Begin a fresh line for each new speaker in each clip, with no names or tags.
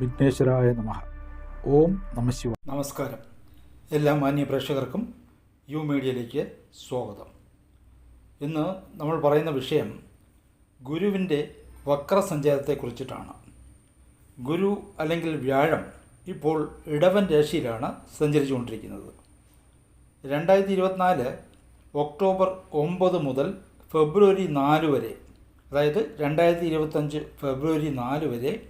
വിഘ്നേശ്വരായ നമ. ഓം നമശിവ
നമസ്കാരം. എല്ലാ മാന്യ പ്രേക്ഷകർക്കും യു മീഡിയയിലേക്ക് സ്വാഗതം. ഇന്ന് നമ്മൾ പറയുന്ന വിഷയം ഗുരുവിന്റെ വക്രസഞ്ചാരത്തെക്കുറിച്ചിട്ടാണ് ഗുരു അല്ലെങ്കിൽ വ്യാഴം ഇപ്പോൾ ഇടവൻ രാശിയിലാണ് സഞ്ചരിച്ചുകൊണ്ടിരിക്കുന്നത്. രണ്ടായിരത്തി ഇരുപത്തിനാല് ഒക്ടോബർ ഒമ്പത് മുതൽ ഫെബ്രുവരി നാല് വരെ അതായത് രണ്ടായിരത്തി ഇരുപത്തഞ്ച് ഫെബ്രുവരി നാല് വരെ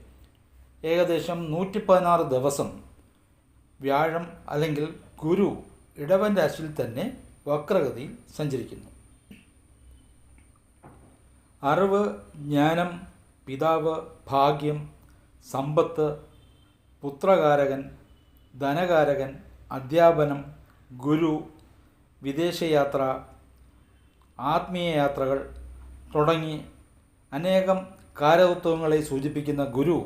ഏകദേശം നൂറ്റി പതിനാറ് ദിവസം വ്യാഴം അല്ലെങ്കിൽ ഗുരു ഇടവൻ രാശിയിൽ തന്നെ വക്രഗതിയിൽ സഞ്ചരിക്കുന്നു. അറിവ് ജ്ഞാനം പിതാവ് ഭാഗ്യം സമ്പത്ത് പുത്രകാരകൻ ധനകാരകൻ അധ്യാപനം ഗുരു വിദേശയാത്ര ആത്മീയ യാത്രകൾ തുടങ്ങി അനേകം കാരതത്വങ്ങളെ സൂചിപ്പിക്കുന്ന ഗുരു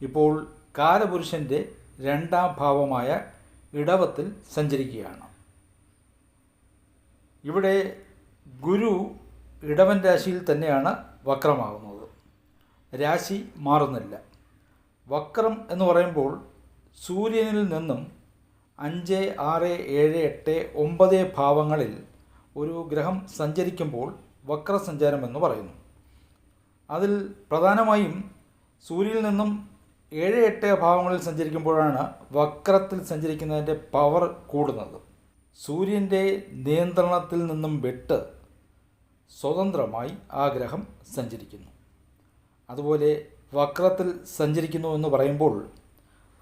ഇപ്പോൾ കാലപുരുഷന്റെ രണ്ടാം ഭാവമായ ഇടവത്തിൽ സഞ്ചരിക്കുകയാണ്. ഇവിടെ ഗുരു ഇടവൻ രാശിയിൽ തന്നെയാണ് വക്രമാകുന്നത്. രാശി മാറുന്നില്ല. വക്രം എന്ന് പറയുമ്പോൾ സൂര്യനിൽ നിന്നും അഞ്ച് ആറ് ഏഴ് എട്ട് ഒമ്പത് ഭാവങ്ങളിൽ ഒരു ഗ്രഹം സഞ്ചരിക്കുമ്പോൾ വക്രസഞ്ചാരം എന്ന് പറയുന്നു. അതിൽ പ്രധാനമായും സൂര്യനിൽ നിന്നും ഏഴ് എട്ട് ഭാവങ്ങളിൽ സഞ്ചരിക്കുമ്പോഴാണ് വക്രത്തിൽ സഞ്ചരിക്കുന്നതിന്റെ പവർ കൂടുന്നത്. സൂര്യന്റെ നിയന്ത്രണത്തിൽ നിന്നും വിട്ട് സ്വതന്ത്രമായി ആ ഗ്രഹം സഞ്ചരിക്കുന്നു. അതുപോലെ വക്രത്തിൽ സഞ്ചരിക്കുന്നു എന്ന് പറയുമ്പോൾ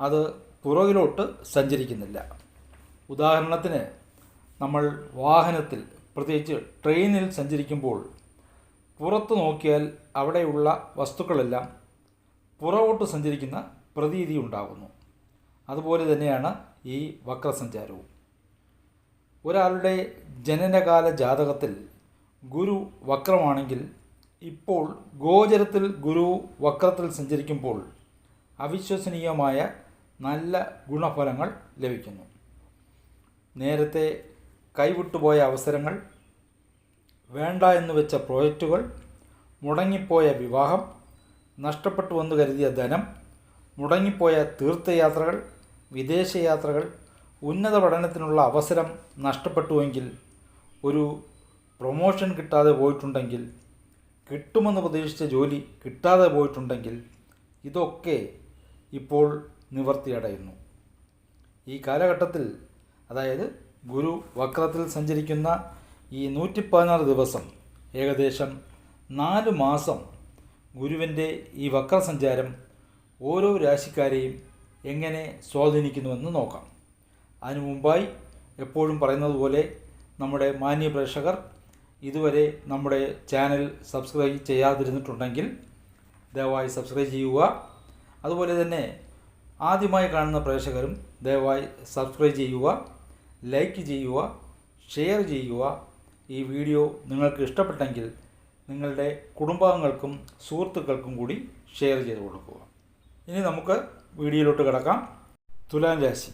അത് പുറകിലോട്ട് സഞ്ചരിക്കുന്നില്ല. ഉദാഹരണത്തിന് നമ്മൾ വാഹനത്തിൽ പ്രത്യേകിച്ച് ട്രെയിനിൽ സഞ്ചരിക്കുമ്പോൾ പുറത്ത് നോക്കിയാൽ അവിടെയുള്ള വസ്തുക്കളെല്ലാം പുറകോട്ട് സഞ്ചരിക്കുന്ന പ്രതീതി ഉണ്ടാകുന്നു. അതുപോലെ തന്നെയാണ് ഈ വക്രസഞ്ചാരവും. ഒരാളുടെ ജനനകാല ജാതകത്തിൽ ഗുരു വക്രമാണെങ്കിൽ ഇപ്പോൾ ഗോചരത്തിൽ ഗുരു വക്രത്തിൽ സഞ്ചരിക്കുമ്പോൾ അവിശ്വസനീയമായ നല്ല ഗുണഫലങ്ങൾ ലഭിക്കുന്നു. നേരത്തെ കൈവിട്ടുപോയ അവസരങ്ങൾ വേണ്ട എന്ന് വെച്ച പ്രോജക്റ്റുകൾ മുടങ്ങിപ്പോയ വിവാഹം നഷ്ടപ്പെട്ടു വന്നു കരുതിയ ധനം മുടങ്ങിപ്പോയ തീർത്ഥയാത്രകൾ വിദേശയാത്രകൾ ഉന്നത പഠനത്തിനുള്ള അവസരം നഷ്ടപ്പെട്ടുവെങ്കിൽ ഒരു പ്രൊമോഷൻ കിട്ടാതെ പോയിട്ടുണ്ടെങ്കിൽ കിട്ടുമെന്ന് പ്രതീക്ഷിച്ച ജോലി കിട്ടാതെ പോയിട്ടുണ്ടെങ്കിൽ ഇതൊക്കെ ഇപ്പോൾ നിവർത്തിയടയുന്നു. ഈ കാലഘട്ടത്തിൽ അതായത് ഗുരു വക്രത്തിൽ സഞ്ചരിക്കുന്ന ഈ നൂറ്റി ദിവസം ഏകദേശം നാല് മാസം ഗുരുവിന്റെ ഈ വക്രസഞ്ചാരം ഓരോ രാശിക്കാരെയും എങ്ങനെ സ്വാധീനിക്കുന്നുവെന്ന് നോക്കാം. അതിനു മുമ്പായി എപ്പോഴും പറയുന്നത് പോലെ നമ്മുടെ മാന്യ പ്രേക്ഷകർ ഇതുവരെ നമ്മുടെ ചാനൽ സബ്സ്ക്രൈബ് ചെയ്യാതിരുന്നിട്ടുണ്ടെങ്കിൽ ദയവായി സബ്സ്ക്രൈബ് ചെയ്യുക. അതുപോലെ തന്നെ ആദ്യമായി കാണുന്ന പ്രേക്ഷകരും ദയവായി സബ്സ്ക്രൈബ് ചെയ്യുക ലൈക്ക് ചെയ്യുക ഷെയർ ചെയ്യുക. ഈ വീഡിയോ നിങ്ങൾക്ക് ഇഷ്ടപ്പെട്ടെങ്കിൽ നിങ്ങളുടെ കുടുംബാംഗങ്ങൾക്കും സുഹൃത്തുക്കൾക്കും കൂടി ഷെയർ ചെയ്ത് കൊടുക്കുക. ഇനി നമുക്ക് വീഡിയോയിലോട്ട് കിടക്കാം. തുലാം രാശി.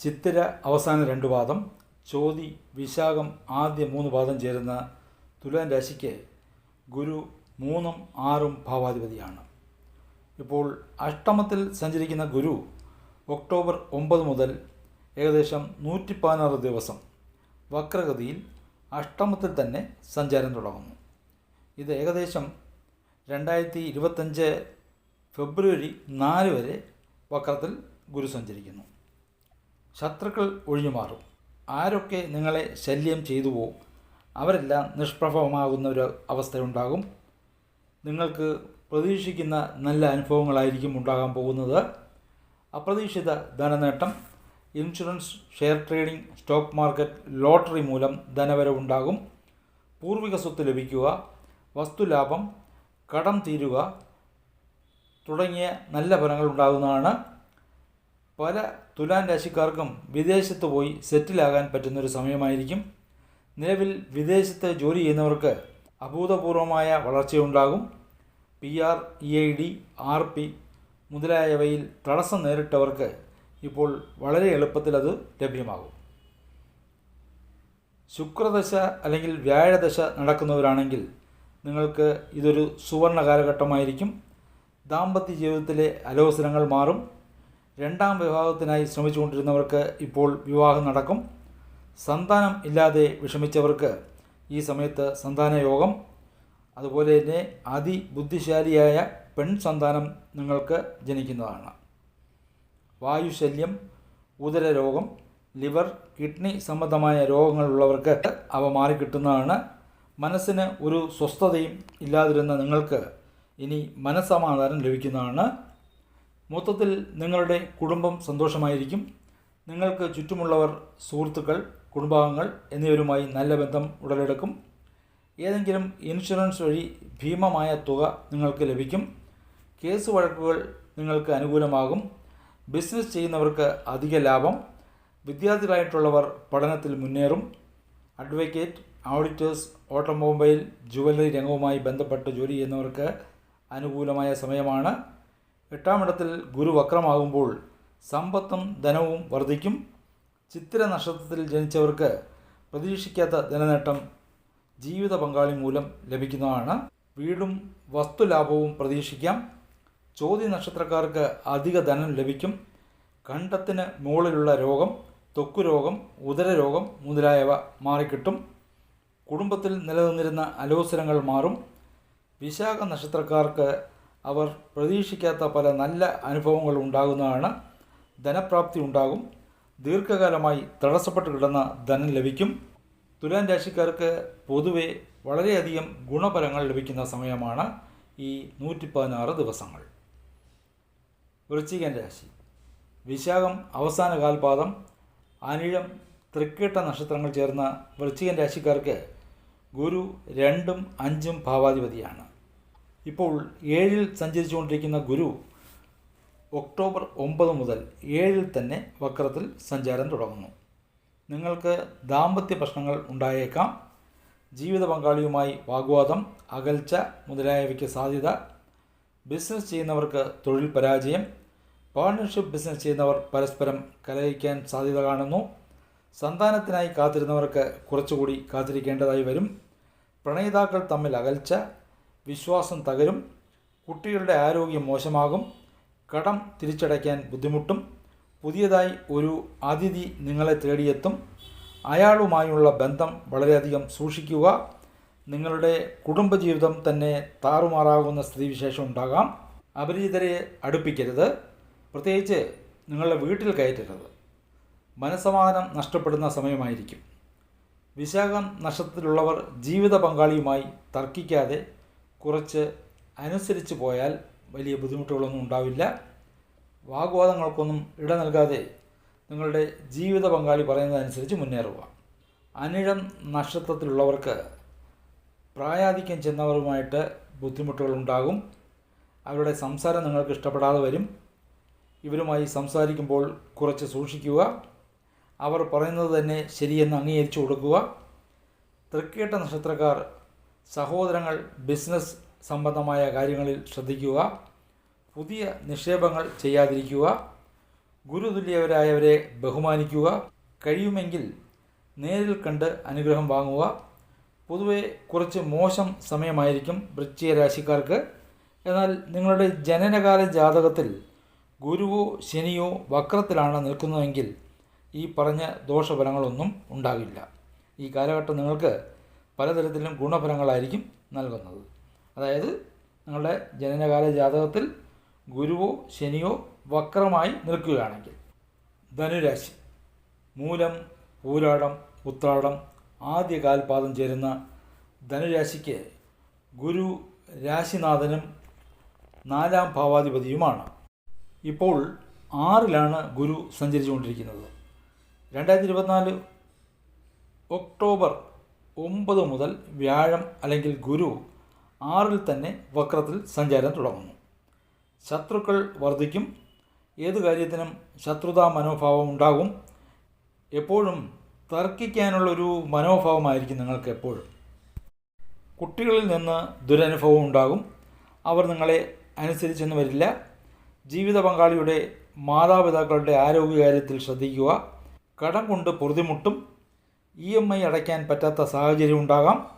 ചിത്തിര അവസാന രണ്ട് പാദം ചോതി വിശാഖം ആദ്യ മൂന്ന് പാദം ചേരുന്ന തുലാം രാശിക്ക് ഗുരു മൂന്നും ആറും ഭാവാധിപതിയാണ്. ഇപ്പോൾ അഷ്ടമത്തിൽ സഞ്ചരിക്കുന്ന ഗുരു ഒക്ടോബർ ഒമ്പത് മുതൽ ഏകദേശം നൂറ്റി പതിനാറ് ദിവസം വക്രഗതിയിൽ അഷ്ടമത്തിൽ തന്നെ സഞ്ചാരം തുടങ്ങുന്നു. ഇത് ഏകദേശം രണ്ടായിരത്തി ഇരുപത്തഞ്ച് ഫെബ്രുവരി നാല് വരെ വക്രത്തിൽ ഗുരു സഞ്ചരിക്കുന്നു ശത്രുക്കൾ ഒഴിഞ്ഞു മാറും. ആരൊക്കെ നിങ്ങളെ ശല്യം ചെയ്തുവോ അവരെല്ലാം നിഷ്പ്രഭമാകുന്ന ഒരു അവസ്ഥയുണ്ടാകും. നിങ്ങൾക്ക് പ്രതീക്ഷിക്കുന്ന നല്ല അനുഭവങ്ങളായിരിക്കും ഉണ്ടാകാൻ പോകുന്നത്. അപ്രതീക്ഷിത ധനനേട്ടം insurance share trading stock market lottery മൂലം ധനവരവുണ്ടാകും. പൂർവിക സ്വത്ത് ലഭിക്കുക വസ്തുലാഭം കടം തീരുക തുടങ്ങിയ നല്ല ഫലങ്ങൾ ഉണ്ടാകുന്നതാണ്. പല തുലാൻ രാശിക്കാർക്കും വിദേശത്ത് പോയി സെറ്റിലാകാൻ പറ്റുന്നൊരു സമയമായിരിക്കും. നിലവിൽ വിദേശത്ത് ജോലി ചെയ്യുന്നവർക്ക് അഭൂതപൂർവമായ വളർച്ചയുണ്ടാകും. P R E I D R P മുതലായവയിൽ തടസ്സം നേരിട്ടവർക്ക് ഇപ്പോൾ വളരെ എളുപ്പത്തിൽ അത് ലഭ്യമാകും. ശുക്രദശ അല്ലെങ്കിൽ വ്യാഴദശ നടക്കുന്നവരാണെങ്കിൽ നിങ്ങൾക്ക് ഇതൊരു സുവർണ കാലഘട്ടമായിരിക്കും ദാമ്പത്യ ജീവിതത്തിലെ അലോസരങ്ങൾ മാറും. രണ്ടാം വിവാഹത്തിനായി ശ്രമിച്ചുകൊണ്ടിരുന്നവർക്ക് ഇപ്പോൾ വിവാഹം നടക്കും. സന്താനം ഇല്ലാതെ വിഷമിച്ചവർക്ക് ഈ സമയത്ത് സന്താന യോഗം. അതുപോലെ തന്നെ അതിബുദ്ധിശാലിയായ പെൺ സന്താനം നിങ്ങൾക്ക് ജനിക്കുന്നതാണ്. വായുശല്യം ഉദരരോഗം ലിവർ കിഡ്നി സംബന്ധമായ രോഗങ്ങളുള്ളവർക്ക് അവ മാറിക്കിട്ടുന്നതാണ് മനസ്സിന് ഒരു സ്വസ്ഥതയും ഇല്ലാതിരുന്ന നിങ്ങൾക്ക് ഇനി മനസ്സമാധാനം ലഭിക്കുന്നതാണ്. മൊത്തത്തിൽ നിങ്ങളുടെ കുടുംബം സന്തോഷമായിരിക്കും. നിങ്ങൾക്ക് ചുറ്റുമുള്ളവർ സുഹൃത്തുക്കൾ കുടുംബാംഗങ്ങൾ എന്നിവരുമായി നല്ല ബന്ധം ഉടലെടുക്കും. ഏതെങ്കിലും ഇൻഷുറൻസ് വഴി ഭീമമായ തുക നിങ്ങൾക്ക് ലഭിക്കും. കേസ് വഴക്കുകൾ നിങ്ങൾക്ക് അനുകൂലമാകും. ബിസിനസ് ചെയ്യുന്നവർക്ക് അധിക ലാഭം. വിദ്യാർത്ഥികളായിട്ടുള്ളവർ പഠനത്തിൽ മുന്നേറും. അഡ്വക്കേറ്റ് ഓഡിറ്റേഴ്സ് ഓട്ടോമൊബൈൽ ജുവലറി രംഗവുമായി ബന്ധപ്പെട്ട് ജോലി ചെയ്യുന്നവർക്ക് അനുകൂലമായ സമയമാണ്. എട്ടാമിടത്തിൽ ഗുരു വക്രമാകുമ്പോൾ സമ്പത്തും ധനവും വർദ്ധിക്കും. ചിത്തിര നക്ഷത്രത്തിൽ ജനിച്ചവർക്ക് പ്രതീക്ഷിക്കാത്ത ധനനേട്ടം ജീവിത പങ്കാളി മൂലം ലഭിക്കുന്നതാണ്. വീടും വസ്തുലാഭവും പ്രതീക്ഷിക്കാം. ചോദ്യ നക്ഷത്രക്കാർക്ക് അധിക ധനം ലഭിക്കും. കണ്ടത്തിന് മുകളിലുള്ള രോഗം തൊക്കുരോഗം രോഗം ഉദരരോഗം മുതലായവ മാറിക്കിട്ടും. കുടുംബത്തിൽ നിലനിന്നിരുന്ന അലോസരങ്ങൾ മാറും. വിശാഖ നക്ഷത്രക്കാർക്ക് അവർ പ്രതീക്ഷിക്കാത്ത പല നല്ല അനുഭവങ്ങൾ ഉണ്ടാകുന്നതാണ്. ധനപ്രാപ്തി ഉണ്ടാകും. ദീർഘകാലമായി തടസ്സപ്പെട്ട് കിടന്ന ധനം ലഭിക്കും. തുലാൻ രാശിക്കാർക്ക് പൊതുവെ വളരെയധികം ഗുണഫലങ്ങൾ ലഭിക്കുന്ന സമയമാണ് ഈ നൂറ്റി പതിനാറ് ദിവസങ്ങൾ. വൃശ്ചികൻ രാശി. വിശാഖം അവസാന കാൽപാദം. അനിഴം തൃക്കേട്ട നക്ഷത്രങ്ങൾ ചേർന്ന വൃശ്ചികൻ രാശിക്കാർക്ക് ഗുരു രണ്ടും അഞ്ചും ഭാവാധിപതിയാണ്. ഇപ്പോൾ ഏഴിൽ സഞ്ചരിച്ചുകൊണ്ടിരിക്കുന്ന ഗുരു ഒക്ടോബർ ഒമ്പത് മുതൽ ഏഴിൽ തന്നെ വക്രത്തിൽ സഞ്ചാരം തുടങ്ങുന്നു. നിങ്ങൾക്ക് ദാമ്പത്യ പ്രശ്നങ്ങൾ ഉണ്ടായേക്കാം. ജീവിത പങ്കാളിയുമായി വാഗ്വാദം അകൽച്ച മുതലായവയ്ക്ക് സാധ്യത ബിസിനസ് ചെയ്യുന്നവർക്ക് തൊഴിൽ പരാജയം പാർട്ണർഷിപ്പ് ബിസിനസ് ചെയ്യുന്നവർ പരസ്പരം കലഹിക്കാൻ സാധ്യത കാണുന്നു. സന്താനത്തിനായി കാത്തിരുന്നവർക്ക് കുറച്ചുകൂടി കാത്തിരിക്കേണ്ടതായി വരും. പ്രണയിതാക്കൾ തമ്മിൽ അകൽച്ച വിശ്വാസം തകരും കുട്ടികളുടെ ആരോഗ്യം മോശമാകും കടം തിരിച്ചടയ്ക്കാൻ ബുദ്ധിമുട്ടും പുതിയതായി ഒരു അതിഥി നിങ്ങളെ തേടിയെത്തും അയാളുമായുള്ള ബന്ധം വളരെയധികം സൂക്ഷിക്കുക നിങ്ങളുടെ കുടുംബജീവിതം തന്നെ താറുമാറാകുന്ന സ്ഥിതിവിശേഷം ഉണ്ടാകാം. അപരിചിതരെ അടുപ്പിക്കരുത്. പ്രത്യേകിച്ച് നിങ്ങളുടെ വീട്ടിൽ കയറ്റരുത്. മനസമാധാനം നഷ്ടപ്പെടുന്ന സമയമായിരിക്കും. വിശാഖം നക്ഷത്രത്തിലുള്ളവർ ജീവിത പങ്കാളിയുമായി തർക്കിക്കാതെ കുറച്ച് അനുസരിച്ച് പോയാൽ വലിയ ബുദ്ധിമുട്ടുകളൊന്നും ഉണ്ടാവില്ല. വാഗ്വാദങ്ങൾക്കൊന്നും ഇട നൽകാതെ നിങ്ങളുടെ ജീവിത പങ്കാളി പറയുന്നതനുസരിച്ച് മുന്നേറുക. അനിഴം നക്ഷത്രത്തിലുള്ളവർക്ക് പ്രായാധിക്യം ചെന്നവരുമായിട്ട് ബുദ്ധിമുട്ടുകൾ ഉണ്ടാകും അവരുടെ സംസാരം നിങ്ങൾക്ക് ഇഷ്ടപ്പെടാതെ വരും. ഇവരുമായി സംസാരിക്കുമ്പോൾ കുറച്ച് സൂക്ഷിക്കുക. അവർ പറയുന്നത് തന്നെ ശരിയെന്ന് അംഗീകരിച്ചു കൊടുക്കുക. തൃക്കേട്ട നക്ഷത്രക്കാർ സഹോദരങ്ങൾ ബിസിനസ് സംബന്ധമായ കാര്യങ്ങളിൽ ശ്രദ്ധിക്കുക. പുതിയ നിക്ഷേപങ്ങൾ ചെയ്യാതിരിക്കുക. ഗുരുതുല്യവരായവരെ ബഹുമാനിക്കുക. കഴിയുമെങ്കിൽ നേരിൽ കണ്ട് അനുഗ്രഹം വാങ്ങുക. പൊതുവെ കുറച്ച് മോശം സമയമായിരിക്കും വൃശ്ചിക രാശിക്കാർക്ക്. എന്നാൽ നിങ്ങളുടെ ജനനകാല ജാതകത്തിൽ ഗുരുവോ ശനിയോ വക്രത്തിലാണ് നിൽക്കുന്നതെങ്കിൽ ഈ പറഞ്ഞ ദോഷഫലങ്ങളൊന്നും ഉണ്ടാവില്ല ഈ കാലഘട്ടം നിങ്ങൾക്ക് പലതരത്തിലും ഗുണഫലങ്ങളായിരിക്കും നൽകുന്നത്. അതായത് നിങ്ങളുടെ ജനനകാല ജാതകത്തിൽ ഗുരുവോ ശനിയോ വക്രമായി നിൽക്കുകയാണെങ്കിൽ ധനുരാശി മൂലം പൂരാടം ഉത്രാടം ആദ്യ കാൽപാദം ചേരുന്ന ധനുരാശിക്ക് ഗുരു രാശിനാഥനും നാലാം ഭാവാധിപതിയുമാണ്. ഇപ്പോൾ ആറിലാണ് ഗുരു സഞ്ചരിച്ചുകൊണ്ടിരിക്കുന്നത്. രണ്ടായിരത്തി ഇരുപത്തിനാല് ഒക്ടോബർ ഒമ്പത് മുതൽ വ്യാഴം അല്ലെങ്കിൽ ഗുരു ആറിൽ തന്നെ വക്രത്തിൽ സഞ്ചാരം തുടങ്ങുന്നു. ശത്രുക്കൾ വർദ്ധിക്കും ഏതു കാര്യത്തിനും ശത്രുതാ മനോഭാവം ഉണ്ടാകും. എപ്പോഴും തർക്കിക്കാനുള്ളൊരു മനോഭാവമായിരിക്കും നിങ്ങൾക്ക് എപ്പോഴും. കുട്ടികളിൽ നിന്ന് ദുരനുഭവം ഉണ്ടാകും. അവർ നിങ്ങളെ അനുസരിച്ചൊന്നും വരില്ല. ജീവിത പങ്കാളിയുടെ മാതാപിതാക്കളുടെ ആരോഗ്യകാര്യത്തിൽ ശ്രദ്ധിക്കുക. കടം കൊണ്ട് പൊറുതിമുട്ടും ഇ എം ഐ അടയ്ക്കാൻ പറ്റാത്ത സാഹചര്യം ഉണ്ടാകാം.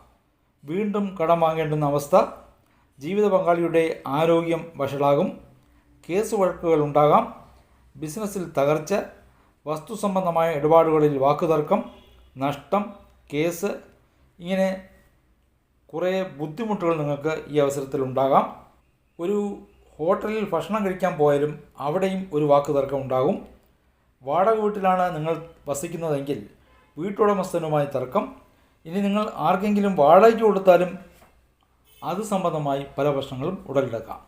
വീണ്ടും കടം വാങ്ങേണ്ടുന്ന അവസ്ഥ ജീവിത പങ്കാളിയുടെ ആരോഗ്യം വഷളാകും. കേസ് വഴക്കുകൾ ഉണ്ടാകാം. ബിസിനസ്സിൽ തകർച്ച വസ്തു സംബന്ധമായ ഇടപാടുകളിൽ വാക്കുതർക്കം നഷ്ടം കേസ് ഇങ്ങനെ കുറേ ബുദ്ധിമുട്ടുകൾ നിങ്ങൾക്ക് ഈ അവസരത്തിൽ ഉണ്ടാകാം. ഒരു ഹോട്ടലിൽ ഭക്ഷണം കഴിക്കാൻ പോയാലും അവിടെയും ഒരു വാക്കുതർക്കം ഉണ്ടാകും. വാടക വീട്ടിലാണ് നിങ്ങൾ വസിക്കുന്നതെങ്കിൽ വീട്ടുടമസ്ഥനുമായി തർക്കം. ഇനി നിങ്ങൾ ആർക്കെങ്കിലും വാടകയ്ക്ക് കൊടുത്താലും അത് സംബന്ധമായി പല പ്രശ്നങ്ങളും ഉടലെടുക്കാം.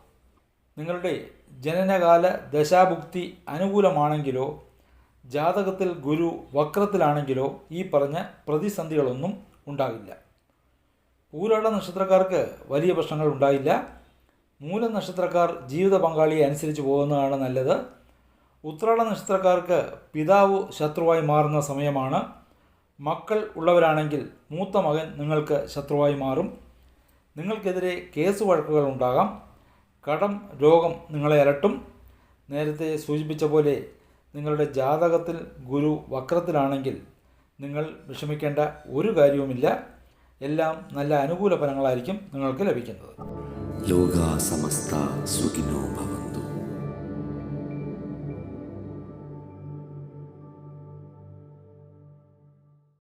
നിങ്ങളുടെ ജനനകാല ദശാഭുക്തി അനുകൂലമാണെങ്കിലോ ജാതകത്തിൽ ഗുരു വക്രത്തിലാണെങ്കിലോ ഈ പറഞ്ഞ പ്രതിസന്ധികളൊന്നും ഉണ്ടാകില്ല. പൂരാട നക്ഷത്രക്കാർക്ക് വലിയ പ്രശ്നങ്ങൾ ഉണ്ടായില്ല. മൂല നക്ഷത്രക്കാർ ജീവിത പങ്കാളിയെ അനുസരിച്ച് പോകുന്നതാണ് നല്ലത്. ഉത്രാട നക്ഷത്രക്കാർക്ക് പിതാവ് ശത്രുവായി മാറുന്ന സമയമാണ്. മക്കൾ ഉള്ളവരാണെങ്കിൽ മൂത്ത മകൻ നിങ്ങൾക്ക് ശത്രുവായി മാറും. നിങ്ങൾക്കെതിരെ കേസ് വഴക്കുകൾ ഉണ്ടാകാം. കടം രോഗം നിങ്ങളെ അലട്ടും. നേരത്തെ സൂചിപ്പിച്ച പോലെ നിങ്ങളുടെ ജാതകത്തിൽ ഗുരു വക്രത്തിലാണെങ്കിൽ നിങ്ങൾ വിഷമിക്കേണ്ട ഒരു കാര്യവുമില്ല. എല്ലാം നല്ല അനുകൂല ഫലങ്ങളായിരിക്കും നിങ്ങൾക്ക് ലഭിക്കുന്നത്.
ലോകാസമസ്ത സമസ്ത സുഖിനോ ഭവന്തു